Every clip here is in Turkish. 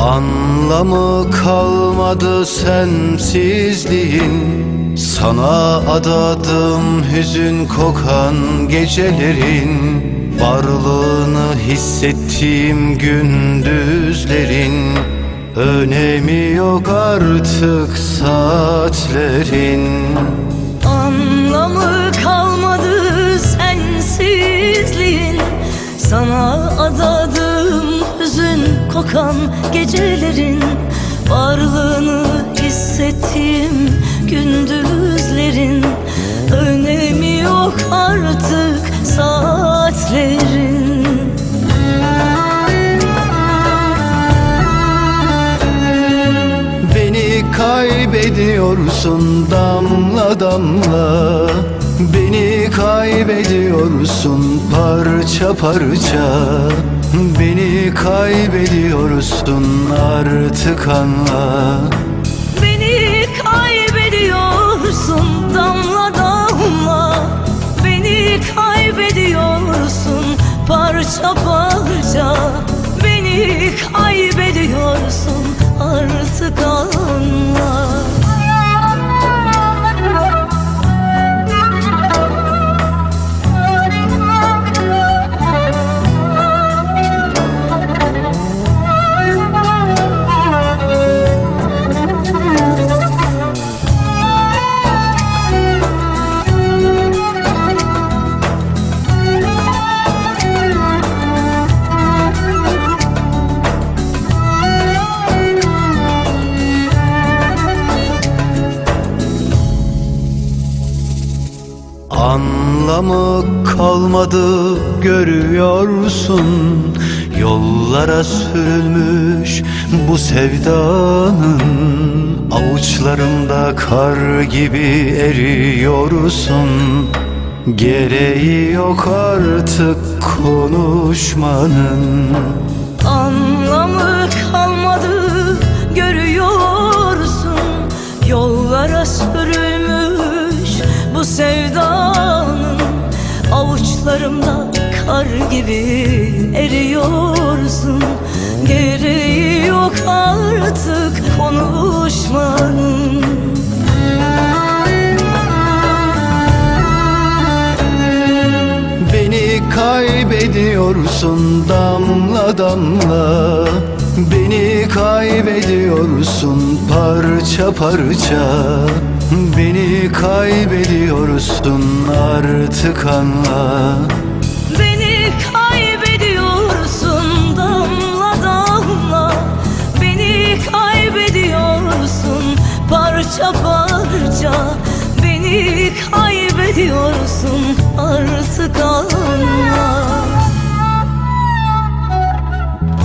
Anlamı kalmadı sensizliğin. Sana adadım hüzün kokan gecelerin. Varlığını hissettiğim gündüzlerin. Önemi yok artık saatlerin. Anlamı kalmadı sensizliğin. Sana hüzün kokan gecelerin Varlığını hissettiğim gündüzlerin. Önemi yok artık saatlerin. Beni kaybediyorsun damla damla. Beni kaybediyorsun parça parça Beni kaybediyorsun artık anla. Beni kaybediyorsun damla damla. Beni kaybediyorsun parça parça kalmadı görüyorsun. Yollara sürülmüş bu sevdanın Avuçlarımda kar gibi eriyorsun. Gereği yok artık konuşmanın. Anlamı kalmadı Kar gibi eriyorsun. Gereği yok artık konuşmanın Beni kaybediyorsun damla damla. Beni kaybediyorsun parça parça. Beni kaybediyorsun artık anla Beni kaybediyorsun artık anla.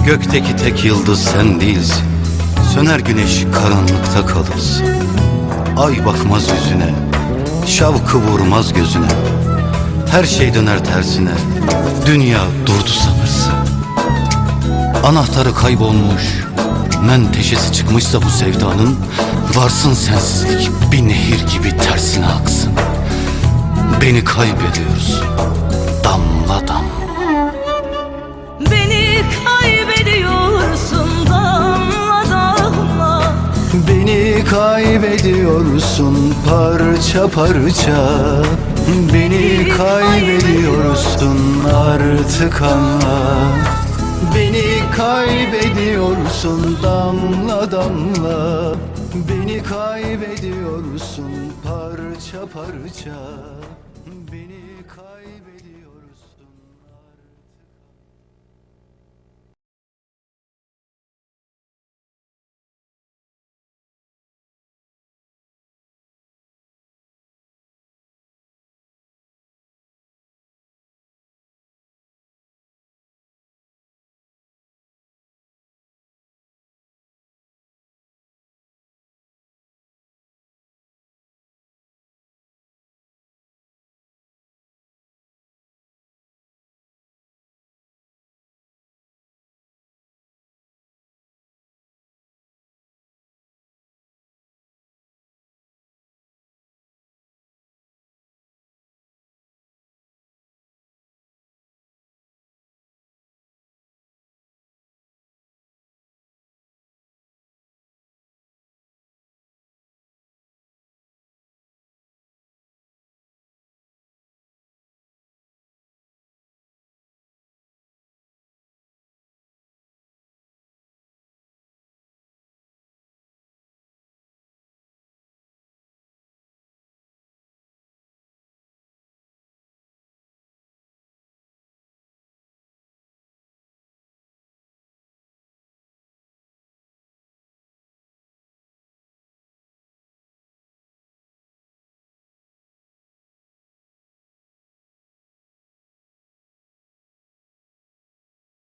Gökteki tek yıldız sen değilsin. Söner güneş karanlıkta kalırsın. Ay bakmaz yüzüne Şavkı vurmaz gözüne. Her şey döner tersine Dünya durdu sanırsın. Anahtarı kaybolmuş Menteşesi çıkmışsa bu sevdanın Varsın sensizlik bir nehir gibi tersine aksın. Beni kaybediyoruz Damla damla Beni kaybediyorsun damla damla. Beni kaybediyorsun parça parça. Beni kaybediyorsun. artık anla Beni kaybediyorsun damla damla. Beni kaybediyorsun parça parça. Beni kaybediyorsun